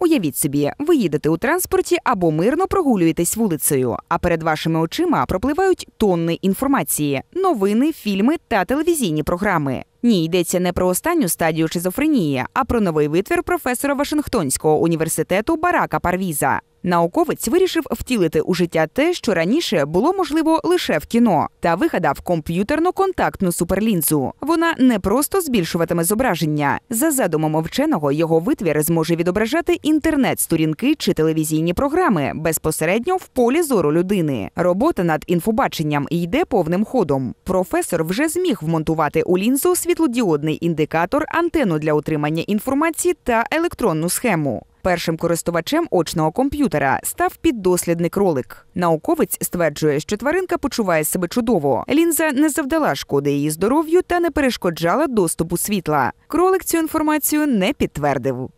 Уявіть собі, ви їдете у транспорті або мирно прогулюєтесь вулицею, а перед вашими очима пропливають тонни інформації, новини, фільми та телевізійні програми. Ні, йдеться не про останню стадію шизофренії, а про новий витвір професора Вашингтонського університету Барака Парвіза. Науковець вирішив втілити у життя те, що раніше було можливо лише в кіно, та вигадав комп'ютерно контактну суперлінзу. Вона не просто збільшуватиме зображення. За задумом вченого, його витвір зможе відображати інтернет-сторінки чи телевізійні програми безпосередньо в полі зору людини. Робота над інфобаченням йде повним ходом. Професор вже зміг вмонтувати у лінзу світлодіодний індикатор, антенну для отримання інформації та електронну схему. Першим користувачем очного комп'ютера став піддослідний кролик. Науковець стверджує, що тваринка почуває себе чудово. Лінза не завдала шкоди її здоров'ю та не перешкоджала доступу світла. Кролик цю інформацію не підтвердив.